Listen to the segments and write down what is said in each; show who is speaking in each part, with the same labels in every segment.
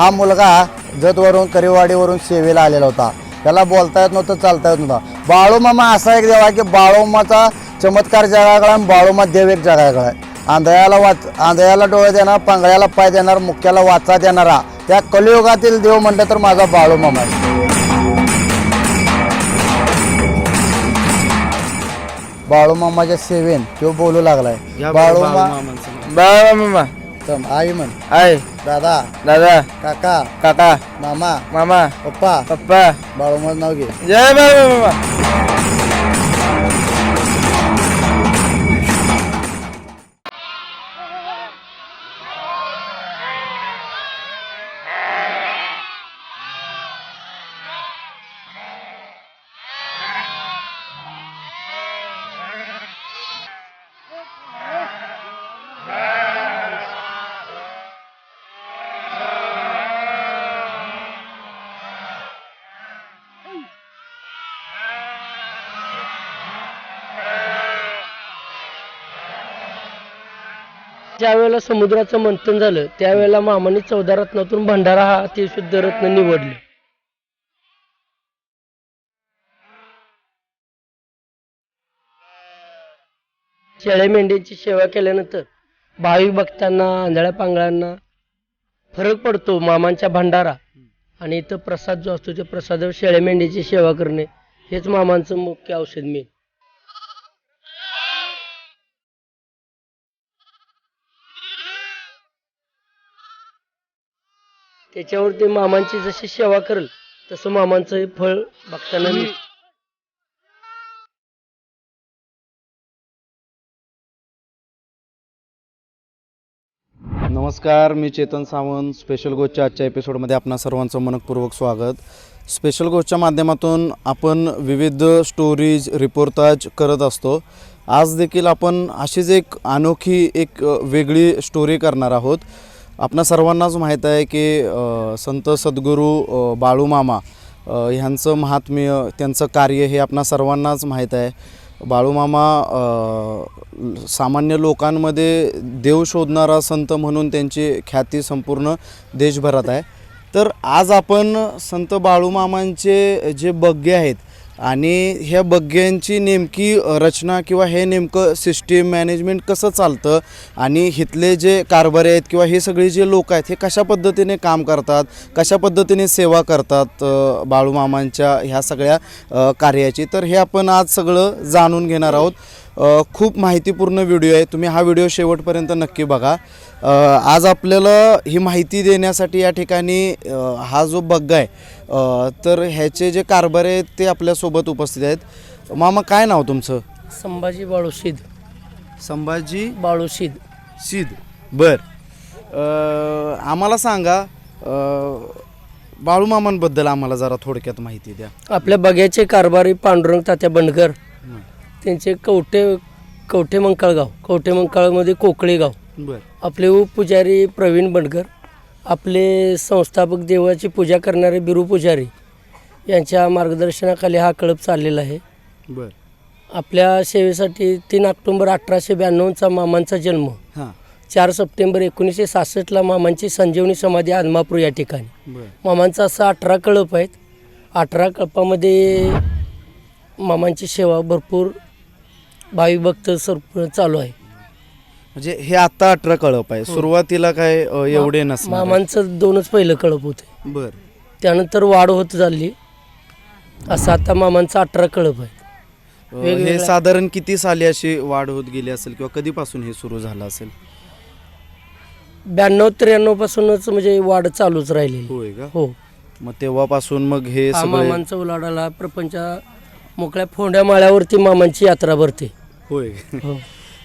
Speaker 1: हा मुलगा जतवरून करिवाडीवरून सेवेला आलेला होता. त्याला बोलता येत नव्हतं चालता येत नव्हतं. बाळूमामा असा एक देव आहे की बाळूमाचा चमत्कार जगागळा आणि बाळूमा देव एक जगागळा आहे. आंधळ्याला वाच आंधळ्याला डोळे देणार पांगळ्याला पाय देणार मुख्याला वाचा देणारा. त्या कलियुगातील देव म्हटलं तर माझा बाळूमामा आहे. बाळूमामाच्या सेवेन तो बोलू लागलाय. बाळूमा
Speaker 2: बाळा
Speaker 1: चम, आई म्हण
Speaker 2: आय
Speaker 1: दादा.
Speaker 2: दादा.
Speaker 1: काका.
Speaker 2: काका.
Speaker 1: मामा.
Speaker 2: मामा.
Speaker 1: पप्पा.
Speaker 2: पप्पा.
Speaker 1: बाळूमाचं नाव घे.
Speaker 2: जय बाळा मामा
Speaker 3: ज्यावेळेला समुद्राचं मंथन झालं त्यावेळेला मामाने चौदा रत्नातून भंडारा हा ते शुद्ध रत्न निवडले. शेळ्या मेंढ्यांची सेवा केल्यानंतर भाविक भक्तांना आंधळ्या पांगळ्यांना फरक पडतो मामांच्या भंडारा. आणि इथं प्रसाद जो असतो त्या प्रसादावर शेळ्या मेंढ्याची सेवा करणे हेच मामांचं मुख्य औषध मिळेल त्याच्यावर ते मामांची जशी सेवा करेल तसं मामांचं फळ भक्तांना मिळतं
Speaker 4: नमस्कार मी चेतन सावंत. स्पेशल गोष्टच्या आजच्या एपिसोडमध्ये आपणा सर्वांचं मनपूर्वक स्वागत. स्पेशल गोष्टच्या माध्यमातून आपण विविध स्टोरीज रिपोर्टाज करत असतो. आज देखील आपण अशीच एक अनोखी एक वेगळी स्टोरी करणार आहोत. आपणा सर्वांनाच माहीत आहे की संत सद्गुरू बाळूमामा ह्यांचं महात्म्य त्यांचं कार्य हे आपणा सर्वांनाच माहीत आहे. बाळूमामा सामान्य लोकांमध्ये देव शोधणारा संत म्हणून त्यांची ख्याती संपूर्ण देशभरात आहे. तर आज आपण संत बाळूमामांचे जे बग्गे आहेत आणि ह्या बग्ग्यांची नेमकी रचना किंवा हे नेमकं सिस्टीम मॅनेजमेंट कसं चालतं? आणि इथले जे कारभारी आहेत किंवा हे सगळे जे लोक आहेत हे कशा पद्धतीने काम करतात? कशा पद्धतीने सेवा करतात बाळूमामांच्या ह्या सगळ्या कार्याची? तर हे आपण आज सगळं जाणून घेणार आहोत. खूप माहितीपूर्ण व्हिडिओ आहे. तुम्ही हा व्हिडिओ शेवटपर्यंत नक्की बघा. आज आपल्याला ही माहिती देण्यासाठी या ठिकाणी हा जो बग्गा आहे तर ह्याचे जे कारभार आहेत ते आपल्यासोबत उपस्थित आहेत. मामा काय नाव तुमचं?
Speaker 3: संभाजी बाळूशीद
Speaker 4: संभाजी
Speaker 3: बाळूशीद
Speaker 4: सीद. बर. अ, आम्हाला सांगा अ, बाळूमामांबद्दल आम्हाला जरा थोडक्यात माहिती द्या.
Speaker 3: आपल्या बग्याचे कारभारी पांडुरंग तात्या बंडकर त्यांचे कवठे कवठे मंकाळगाव कवठे मंकाळमध्ये कोकळे गाव.
Speaker 4: बर.
Speaker 3: आपले उपपुजारी प्रवीण बंडकर आपले संस्थापक देवाची पूजा करणारे बिरू पुजारी यांच्या मार्गदर्शनाखाली हा कळप चाललेला आहे.
Speaker 4: बर.
Speaker 3: आपल्या सेवेसाठी तीन ऑक्टोंबर अठराशे ब्याण्णवचा मामांचा जन्म.
Speaker 4: हां.
Speaker 3: चार सप्टेंबर एकोणीसशे सहासष्टला मामांची संजीवनी समाधी आदमापूर या ठिकाणी. मामांचा असा अठरा कळप आहेत. अठरा कळपामध्ये मामांची सेवा भरपूर भाविक भक्त सर चालू आहे.
Speaker 4: म्हणजे हे आता अठरा कळप आहे. सुरुवातीला काय अ, एवढे नसणार?
Speaker 3: मामांचं दोनच पहिलं कळप होते.
Speaker 4: बर.
Speaker 3: त्यानंतर वाढ होत चालली. असं आता मामांचा अठरा कळप आहे.
Speaker 4: अ, हे
Speaker 3: वेगवेगळ्या-
Speaker 4: साधारण किती साली अशी वाढ होत गेली असेल किंवा कधीपासून हे सुरू झालं असेल?
Speaker 3: ब्याण्णव त्र्याण्णव पासूनच म्हणजे वाढ चालूच राहिलेली.
Speaker 4: होय का?
Speaker 3: हो.
Speaker 4: मग तेव्हापासून मग हे
Speaker 3: हा
Speaker 4: सगळे
Speaker 3: मामांचा उलाढाला प्रपंच मोकळ्या फोंड्या माळ्यावरती मामांची यात्रा भरते.
Speaker 4: होय.
Speaker 3: हो.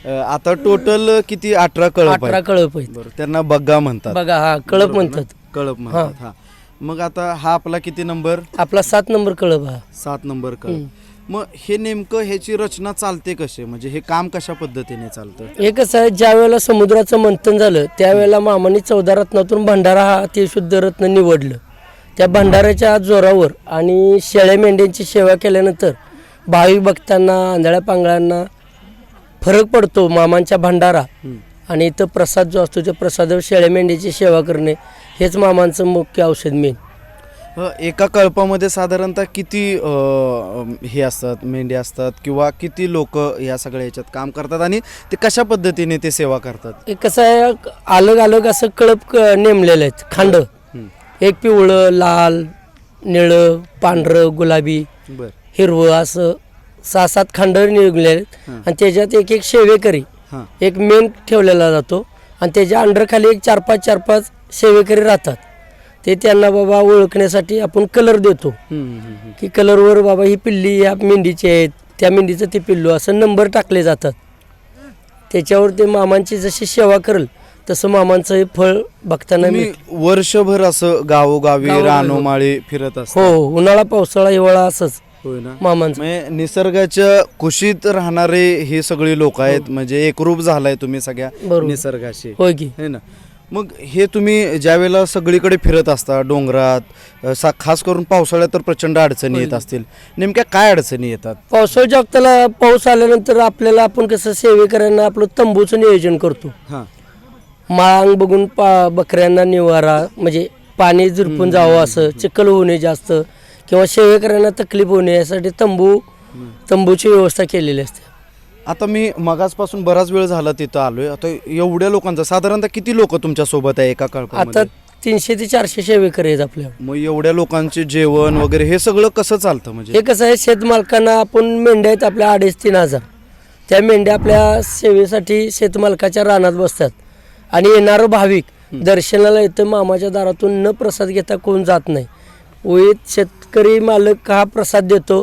Speaker 4: आता टोटल किती? अठरा कळप
Speaker 3: अठरा कळप आहेत.
Speaker 4: बरं त्यांना बग्गा म्हणतात.
Speaker 3: बघा हा कळप म्हणतात.
Speaker 4: कळप म्हणतात हा. मग आता हा आपला किती नंबर?
Speaker 3: आपला सात नंबर कळप हा.
Speaker 4: सात नंबर कळप. मग हे नेमकं ह्याची रचना चालते कसे म्हणजे हे काम कशा पद्धतीने चालतं?
Speaker 3: कसं आहे ज्या वेळेला समुद्राचं मंथन झालं त्यावेळेला मामाने चौदा रत्नातून भंडारा हा ते शुद्ध रत्न निवडलं. त्या भंडाऱ्याच्या जोरावर आणि शेळ्या मेंढ्यांची सेवा केल्यानंतर भाविक भक्तांना आंधळ्या पांगळ्यांना फरक पडतो मामांच्या भंडारा. आणि इथं प्रसाद जो असतो त्या प्रसादावर शेळ्या मेंढीची सेवा करणे हेच मामांचं मुख्य औषध मेन.
Speaker 4: एका कळपामध्ये साधारणतः किती अ, हे असतात मेंढ्या असतात किंवा किती लोक या सगळ्या ह्याच्यात काम करतात आणि ते कशा पद्धतीने ते सेवा करतात?
Speaker 3: एक कसं आहे अलग अलग असं कळप क- नेमलेलं आहेत खांड.
Speaker 4: हं.
Speaker 3: एक पिवळं लाल निळं पांढरं गुलाबी
Speaker 4: बर.
Speaker 3: हिरवं असं सहा सात खांड निघले आहेत
Speaker 4: हं.
Speaker 3: आणि त्याच्यात एक एक शेवेकरी.
Speaker 4: हां.
Speaker 3: एक मेन ठेवलेला जातो. आणि त्याच्या अंडरखाली एक चार पाच चार पाच सेवेकरी राहतात. ते त्यांना बाबा ओळखण्यासाठी आपण कलर देतो.
Speaker 4: हं, हं, हं.
Speaker 3: की कलरवर बाबा ही पिल्ली या मेंढीची आहेत त्या मेंढीचं ते पिल्लू असं नंबर टाकले जातात. त्याच्यावर ते मामांची जशी सेवा करेल तसं मामांचं हे फळ बघताना मिळतं.
Speaker 4: वर्षभर असं गावोगावी
Speaker 3: गावोगावी.
Speaker 4: रानोमाळी फिरत असता?
Speaker 3: हो. उन्हाळा पावसाळा हिवाळा असंच.
Speaker 4: होय ना?
Speaker 3: मामांचं.
Speaker 4: म्हणजे निसर्गाच्या कुशीत राहणारे हे सगळे लोक आहेत. म्हणजे एकरूप झालाय तुम्ही सगळ्या
Speaker 3: बरोबर.
Speaker 4: निसर्गाशी.
Speaker 3: होय की.
Speaker 4: है ना? मग हे तुम्ही ज्या वेळेला सगळीकडे फिरत असता डोंगरात अ, सा खास करून पावसाळ्यात तर प्रचंड अडचणी येत असतील. नेमक्या काय अडचणी येतात?
Speaker 3: पावसाळ्याच्या वक्ताला पाऊस आल्यानंतर आपल्याला आपण कसं सेवेकऱ्यांना आपलं तंबूचं नियोजन करतो.
Speaker 4: हां.
Speaker 3: मांग बघून पा बकऱ्यांना निवारा म्हणजे पाणी झिरपून जावं असं चिखल होऊ नये जास्त. किंवा सेवेकऱ्यांना तकलीफ होऊ नये यासाठी तंबू तंबूची व्यवस्था केलेली असते.
Speaker 4: आता मी मगाचपासून बराच वेळ झाला तिथं आलोय. आता एवढ्या लोकांचा साधारणतः किती लोक तुमच्यासोबत आहे एका
Speaker 3: आता
Speaker 4: कळपामध्ये
Speaker 3: तीनशे ते चारशे सेवेकरी आहेत आपल्यावर
Speaker 4: मग एवढ्या लोकांचे जेवण वगैरे हे सगळं कसं चालतं म्हणजे?
Speaker 3: हे कसं आहे शेतमालकांना आपण मेंढ्या आहेत आपल्या अडीच तीन हजार. त्या मेंढ्या आपल्या सेवेसाठी शेतमालकाच्या रानात बसतात. आणि येणारं भाविक दर्शनाला येतं मामाच्या दारातून न प्रसाद घेता कोण जात नाही. उयत शेतकरी मालक हा प्रसाद देतो.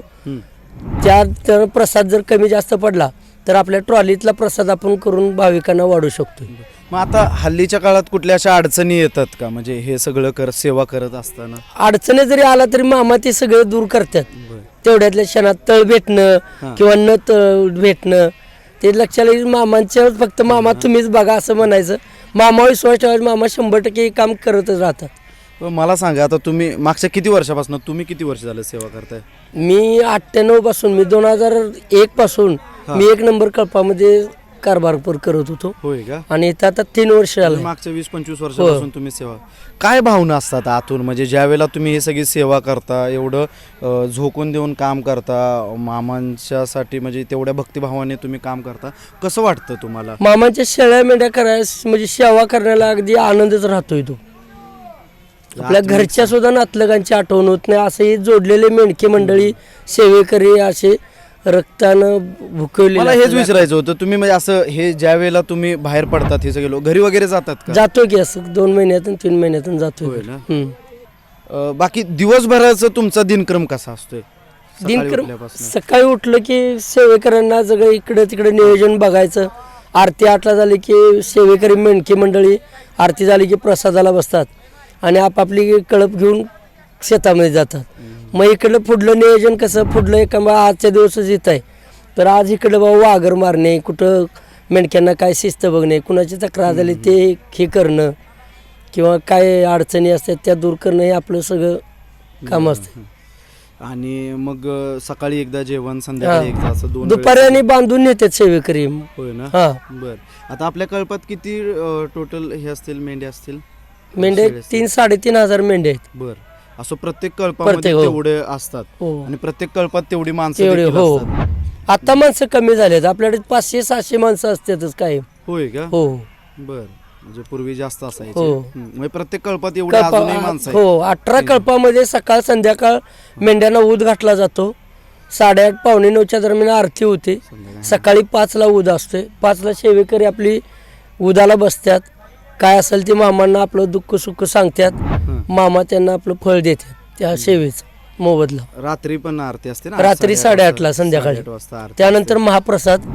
Speaker 3: त्या त्या प्रसाद जर कमी जास्त पडला तर आपल्या ट्रॉलीतला प्रसाद आपण करून भाविकांना वाढू शकतो
Speaker 4: मग आता हल्लीच्या काळात कुठल्या अशा अडचणी येतात का? म्हणजे हे सगळं कर सेवा करत असताना?
Speaker 3: अडचणी जरी आला तरी मामा ते सगळं दूर करतात. तेवढ्यातल्या क्षणात तळ भेटणं. किंवा न तळ भेटणं ते लक्षात येईल. मामांच्यावर फक्त मामा तुम्हीच बघा असं म्हणायचं. मामा विश्वास ठेवायचा मामा शंभर टक्के काम करतच राहतात.
Speaker 4: मला सांगा आता तुम्ही मागच्या किती वर्षापासून तुम्ही किती वर्ष झालं सेवा करताय?
Speaker 3: मी अठ्ठ्याण्णवपासून मी दोन हजार एक पासून मी एक नंबर कल्पामध्ये कारभार पर करत होतो.
Speaker 4: होय का?
Speaker 3: आणि इथं आता तीन वर्ष झालं.
Speaker 4: मागच्या वीस पंचवीस वर्षापासून तुम्ही सेवा काय भावना असतात आतून? म्हणजे ज्या वेळेला तुम्ही हे सगळी सेवा करता एवढं अ, झोकून देऊन काम करता मामांच्यासाठी म्हणजे तेवढ्या भक्तिभावाने तुम्ही काम करता कसं वाटतं तुम्हाला?
Speaker 3: मामांच्या शेळ्या मेंढ्या करायस म्हणजे सेवा करण्याला अगदी आनंदच राहतोय तो. आपल्या घरच्या सुद्धा नातलगांची आठवण होत नाही. असे हे जोडलेले मेंढके मंडळी सेवेकरी असे रक्तानं भुकवलेले
Speaker 4: मला हेच विचारायचं होतं तुम्ही म्हणजे असं हे ज्या वेळेला तुम्ही बाहेर पडतात हे सगळे लोक घरी वगैरे जातात का?
Speaker 3: जातो की असं दोन महिन्यातून तीन महिन्यातून जातोय.
Speaker 4: होय ना?
Speaker 3: हम्म.
Speaker 4: अ, बाकी दिवसभराचा तुमचा दिनक्रम कसा असतोय? सकाळी
Speaker 3: दिनक्रम
Speaker 4: उठल्यापासून.
Speaker 3: सकाळी उठलं की सेवेकऱ्यांना सगळं इकडं तिकडं नियोजन बघायचं. आरती आठला झाली की सेवेकरी मेंढकी मंडळी आरती झाली की प्रसादाला बसतात. आणि आपापली कळप घेऊन शेतामध्ये जातात. मग इकडलं पुढलं नियोजन कसं? पुढलं एका आजच्या दिवसच येत आहे. तर आज इकडं बाबा वाघर मारणे कुठं मेंढक्यांना काय शिस्त बघणे कुणाची तक्रार झाली ते हे करणं किंवा काय अडचणी असतात त्या दूर करणं हे आपलं सगळं काम असतं.
Speaker 4: आणि मग सकाळी एकदा जेवण संध्याकाळी एकदा असं दोन
Speaker 3: दुपारी बांधून नेतात सेवेकरी
Speaker 4: होय ना?
Speaker 3: हा.
Speaker 4: बर. आता आपल्या कळपात किती टोटल हे असतील मेंढ्या असतील?
Speaker 3: मेंढे? तीन साडेतीन हजार मेंढे आहेत.
Speaker 4: बर. असं प्रत्येक कळपामध्ये
Speaker 3: प्रत्येक, हो.
Speaker 4: तेवढे असतात.
Speaker 3: हो.
Speaker 4: आणि प्रत्येक कळपात तेवढी माणसं
Speaker 3: तेवढे
Speaker 4: देखील
Speaker 3: हो.
Speaker 4: असतात.
Speaker 3: आता माणसं कमी झालेत आपल्याकडे पाचशे सहाशे माणसं असतातच काय
Speaker 4: होय का?
Speaker 3: हो.
Speaker 4: बर. म्हणजे पूर्वी जास्त असायचे.
Speaker 3: हो.
Speaker 4: म्हणजे प्रत्येक कळपात एवढे अजूनही माणसं आहेत.
Speaker 3: हो. अठरा कल्पामध्ये सकाळ संध्याकाळ मेंढ्यांना ऊद घातला जातो. साडेआठ पावणे नऊच्या दरम्यान आरती होते.
Speaker 4: संध्याकाळी.
Speaker 3: सकाळी पाचला ऊद असते पाचला सेवेकरी आपली उदाला बसतात. काय असेल ते मामांना आपलं दुःख सुख सांगतात. मामा त्यांना आपलं फळ देतात त्या सेवेचं मोबदला.
Speaker 4: रात्री पण आरती असते ना
Speaker 3: रात्री
Speaker 4: साडेआठ
Speaker 3: साडेआठला संध्याकाळी. त्यानंतर महाप्रसाद.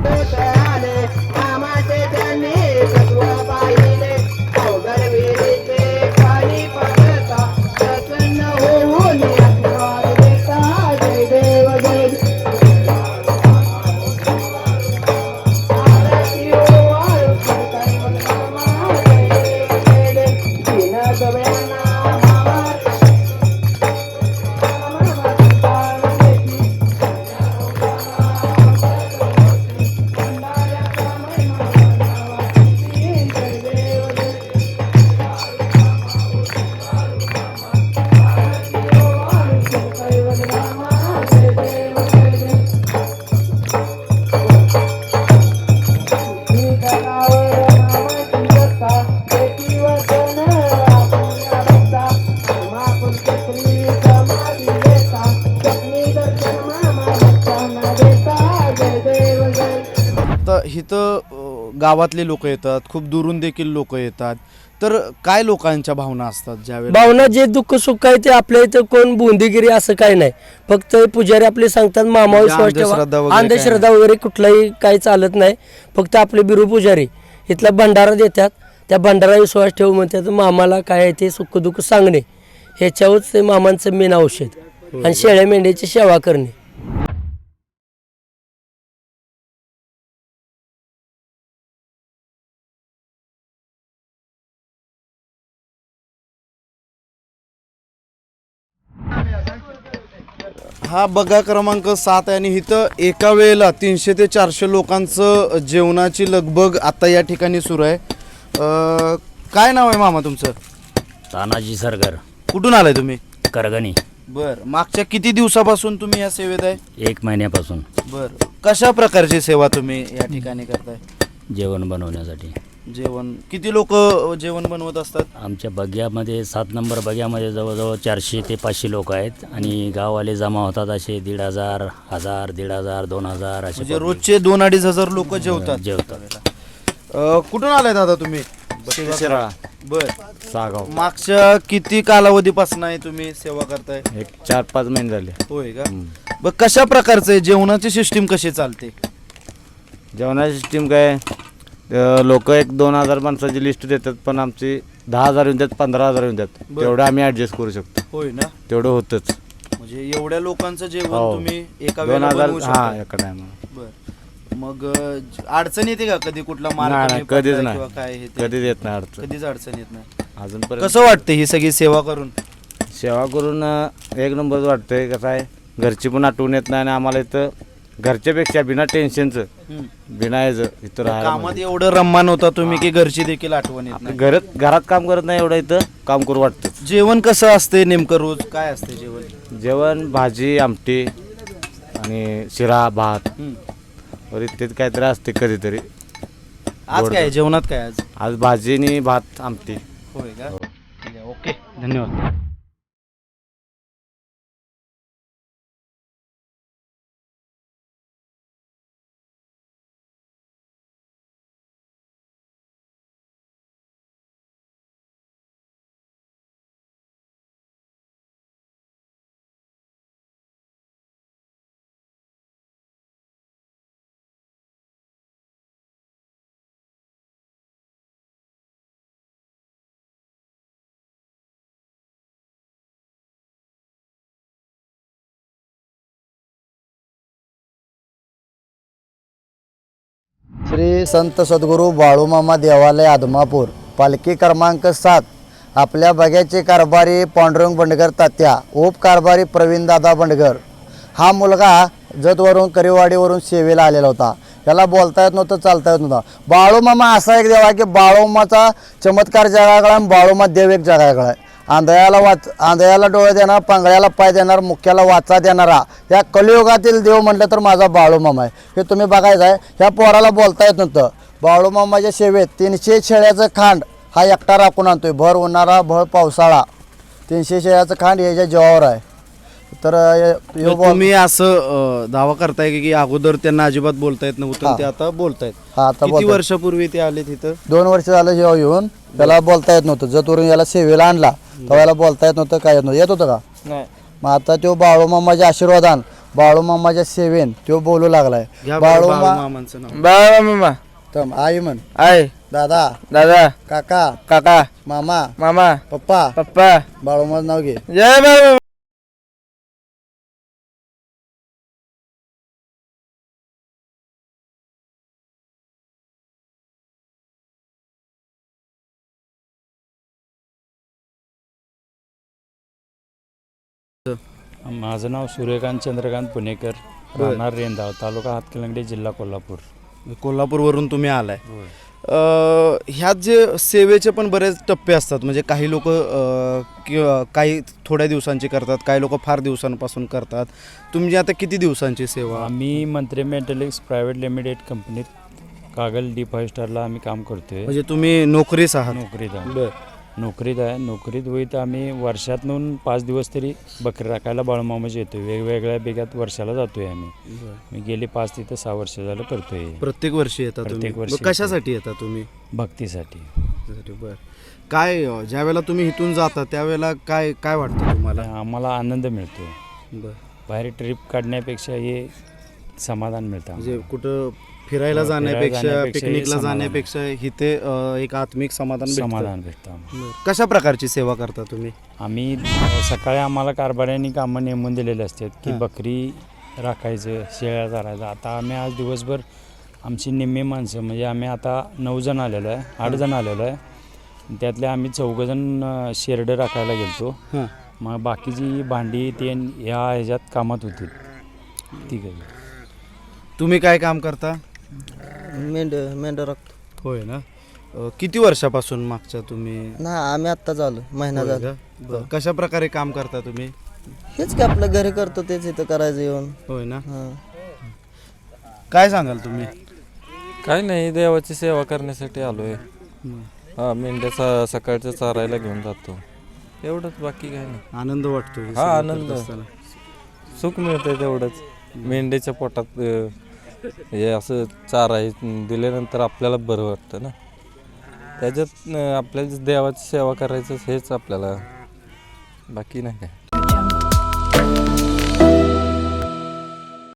Speaker 4: तर इथं गावातले लोक येतात खूप दुरून देखील लोक येतात. तर काय लोकांच्या भावना असतात ज्यावेळेला?
Speaker 3: भावना जे दुःख सुख आहे ते आपल्या इथं कोण बुंदीगिरी असं काही नाही. फक्त पुजारी आपले सांगतात मामा
Speaker 4: म्हणजे
Speaker 3: विश्वास ठेवा.
Speaker 4: अंधश्रद्धा वगैरे
Speaker 3: अंधश्रद्धा वगैरे कुठलाही काही चालत नाही. फक्त आपले बिरू पुजारी. इथला भंडारा देतात. त्या भंडारा विश्वास ठेवू म्हणतात मामाला काय आहे ते सुख दुःख सांगणे. ह्याच्यावरच ते मामांचं मेन औषध. आणि शेळ्या मेंढ्याची सेवा करणे.
Speaker 4: हा बघा क्रमांक सात आहे आणि इथं एका वेळेला तीनशे ते चारशे लोकांचं जेवणाची लगबग आता या ठिकाणी सुरू आहे. अ, काय नाव आहे मामा तुमचं?
Speaker 5: तानाजी सरगर.
Speaker 4: कुठून आलाय तुम्ही?
Speaker 5: करगणी.
Speaker 4: बर. मागच्या किती दिवसापासून तुम्ही या सेवेत आहे?
Speaker 5: एक महिन्यापासून.
Speaker 4: बर. कशा प्रकारची सेवा तुम्ही या ठिकाणी करताय?
Speaker 5: जेवण बनवण्यासाठी.
Speaker 4: जेवण? किती लोक जेवण बनवत असतात?
Speaker 5: आमच्या बग्यामध्ये सात नंबर बग्यामध्ये जवळजवळ चारशे ते पाचशे लोक आहेत आणि गाववाले जमा होतात असे दीड हजार हजार दीड हजार दोन हजार असे
Speaker 4: म्हणजे रोजचे दोन अडीच हजार लोक जेवतात.
Speaker 5: जेवतात.
Speaker 4: अ, कुठून आलाय दादा तुम्ही?
Speaker 6: शिराळा.
Speaker 4: बर.
Speaker 6: सागाव.
Speaker 4: मागच्या किती कालावधीपासून आहे तुम्ही सेवा करताय?
Speaker 6: एक चार पाच महिने झाले.
Speaker 4: होय का? बर कशा प्रकारचं आहे? जेवणाची सिस्टीम कशी चालते?
Speaker 6: जेवणाची सिस्टीम काय? लोक एक दोन हजार माणसाची लिस्ट देतात पण आमची दहा हजार येऊन देतात पंधरा हजार येऊन देतात
Speaker 4: बरं.
Speaker 6: तेवढं आम्ही ऍडजस्ट करू शकतो.
Speaker 4: होय ना?
Speaker 6: तेवढं होतच.
Speaker 4: म्हणजे एवढ्या लोकांचं जेवण
Speaker 6: हो.
Speaker 4: तुम्ही एका
Speaker 6: दोन
Speaker 4: वेळेला
Speaker 6: हजार
Speaker 4: बनवू
Speaker 6: हा
Speaker 4: शकता
Speaker 6: एका टायमा
Speaker 4: बर. मग अ, ज- अडचण येते का कधी कुठला
Speaker 6: नाही कधीच
Speaker 4: काय
Speaker 6: नाही.
Speaker 4: हे ते?
Speaker 6: कधीच येत नाही अडचण.
Speaker 4: कधीच अडचण येत नाही.
Speaker 6: अजूनपर्यंत
Speaker 4: कसं वाटतं ही सगळी सेवा करून?
Speaker 6: सेवा करून अं, एक नंबर वाटतंय. कसं आहे घरची पण आठवण येत नाही आणि आम्हाला इथं घरच्यापेक्षा बिना टेन्शनचं बिना याचं इथं राहायला
Speaker 4: कामात. एवढं रम्मान होता तुम्ही की घरची देखील आठवण येत नाही?
Speaker 6: घरात घरात काम करत नाही एवढं इथं काम करू वाटतं.
Speaker 4: जेवण कसं असते नेमकं रोज? काय असते जेवण?
Speaker 6: जेवण भाजी आमटी आणि शिरा भात.
Speaker 4: हम्म.
Speaker 6: वर काहीतरी असते कधीतरी.
Speaker 4: आज काय? आहे? जेवणात काय आज?
Speaker 6: आज भाजी आणि भात आमटी.
Speaker 4: होय का? ठीक आहे, ओके. धन्यवाद.
Speaker 1: श्री संत सद्गुरू बाळूमामा देवालय आदमापूर पालखी क्रमांक सात. आपल्या बग्याचे कारभारी पांडुरंग बंडगर तात्या उप कारभारी प्रवीणदादा बंडगर. हा मुलगा जतवरून करिवाडीवरून सेवेला आलेला होता. त्याला बोलता येत नव्हतं चालता येत नव्हतं. बाळूमामा असा एक देव आहे की बाळूमाचा चमत्कार जगागळा आणि बाळूमा देव एक जगागळा आहे. आंधळ्याला वाच आंधळ्याला डोळे देणार पांगळ्याला पाय देणार मुख्याला वाचा देणारा. या कलियुगातील देव म्हटलं तर माझा बाळूमामा आहे. हे तुम्ही बघायचं आहे. ह्या पोराला बोलता येत नव्हतं. बाळूमामाच्या सेवेत तीनशे शेळ्याचं खांड हा एकटा राखून आणतोय. भर उन्हाळा भर पावसाळा. तीनशे शेळ्याचं खांड ह्याच्या जीवावर आहे. तर बोल-
Speaker 4: तुम्ही असं अ, दावा करताय की अगोदर त्यांना अजिबात बोलता येत नव्हतं ते आता बोलतायत.
Speaker 1: हा आता
Speaker 4: किती
Speaker 1: बोलतायत.
Speaker 4: वर्षापूर्वी ते आले तिथं?
Speaker 1: दोन वर्ष झालं जेव्हा येऊन त्याला बोलता येत नव्हतं. जतवरून याला सेवेला आणला तेव्हा याला बोलता येत नव्हतं काय येत नव्हतं. येत होतं का?
Speaker 4: नाही.
Speaker 1: मग आता तो बाळूमामाच्या आशीर्वादान बाळूमामाच्या सेवेन तो बोलू लागलाय.
Speaker 4: घ्या बरं
Speaker 1: बाळूमा
Speaker 4: बाळूमामांचं नाव.
Speaker 2: बाळा मामा.
Speaker 1: तम आई म्हण
Speaker 2: आय
Speaker 1: दादा
Speaker 2: दादा.
Speaker 1: काका
Speaker 2: काका.
Speaker 1: मामा
Speaker 2: मामा.
Speaker 1: पप्पा
Speaker 2: पप्पा.
Speaker 1: बाळूमाचं नाव घे.
Speaker 2: जय बाळा
Speaker 7: माझं नाव सूर्यकांत चंद्रकांत पुणेकर राहणार रेंदाळ तालुका हातकलंगडी जिल्हा कोल्हापूर.
Speaker 4: कोल्हापूरवरून तुम्ही आलाय. ह्यात जे सेवेचे पण बरेच टप्पे असतात म्हणजे काही लोक काही थोड्या दिवसांची करतात काही लोक फार दिवसांपासून करतात. तुमची आता किती दिवसांची सेवा?
Speaker 7: आम्ही मंत्री मेटलिक्स प्रायव्हेट लिमिटेड कंपनीत कागल डी फाईव्ह स्टारला आम्ही काम करतोय.
Speaker 4: म्हणजे तुम्ही नोकरीस आहात.
Speaker 7: नोकरीत आहे
Speaker 4: बर.
Speaker 7: नोकरीत आहे. नोकरीत होईत आम्ही वर्षातून पाच दिवस तरी बकरी राखायला बाळूमामाची येतोय. वेगवेगळ्या बेगात वर्षाला जातोय आम्ही. मी गेली पाच तिथं सहा वर्ष झालं करतोय.
Speaker 4: प्रत्येक वर्षी येता तुम्ही?
Speaker 7: प्रत्येक वर्षी
Speaker 4: कशासाठी येता तुम्ही?
Speaker 7: भक्तीसाठी.
Speaker 4: बर. काय अं, ज्या वेळेला तुम्ही इथून जाता त्यावेळेला काय काय वाटतं तुम्हाला?
Speaker 7: आम्हाला आनंद मिळतो.
Speaker 4: बर.
Speaker 7: बाहेर ट्रिप काढण्यापेक्षा हे समाधान मिळतं
Speaker 4: म्हणजे. कुठं फिरायला जाण्यापेक्षा
Speaker 7: जाण्यापेक्षा हे
Speaker 4: पिकनिकला
Speaker 7: समाधान.
Speaker 4: जाण्यापेक्षा इथे अं, एक आत्मिक समाधान भेटतं.
Speaker 7: समाधान भेटतं आम्हाला.
Speaker 4: बरं. कशा प्रकारची सेवा करता तुम्ही
Speaker 7: आम्ही अ, सकाळी आम्हाला कारभाऱ्यांनी कामं नेमून दिलेले असतात की. बकरी राखायचं शेळ्या चारायचं आता आम्ही आज दिवसभर आमची निम्मी माणसं म्हणजे आम्ही आता नऊ जण आलेलो आहे आठ जण आलेलो आहे त्यातले आम्ही चौघजण अ, शेरडं राखायला गेलतो
Speaker 4: हां
Speaker 7: मग बाकीची भांडी ते ह्या ह्याच्यात कामात होती ठीक आहे
Speaker 4: तुम्ही काय काम करता
Speaker 8: मेंढ मेंढ राखतो
Speaker 4: होय ना? अं, किती वर्षापासून मागच्या तुम्ही?
Speaker 8: नाही आम्ही आत्ता आलो महिना
Speaker 4: होय
Speaker 8: झाला.
Speaker 4: का? बरं. कशा प्रकारे काम करता तुम्ही?
Speaker 8: हेच की आपल्या घरी करतो तेच इथं करायचं येऊन.
Speaker 4: होय ना?
Speaker 8: हां.
Speaker 4: काय सांगाल तुम्ही?
Speaker 2: काय नाही देवाची सेवा करण्यासाठी आलोय. हा मेंढ्या सा- सकाळच्या चारायला घेऊन जातो. एवढंच बाकी काय नाही.
Speaker 4: आनंद वाटतो हे
Speaker 2: हा,
Speaker 4: सगळं
Speaker 2: आनंद.
Speaker 4: असताना.
Speaker 2: सुख मिळतंय तेवढंच. मेंढ्याच्या पोटात अं, हे असं चारा हे दिल्यानंतर आपल्याला बरं वाटतं ना? त्याच्यात आपल्याला देवाची सेवा करायचं हेच आपल्याला बाकी नाही काय?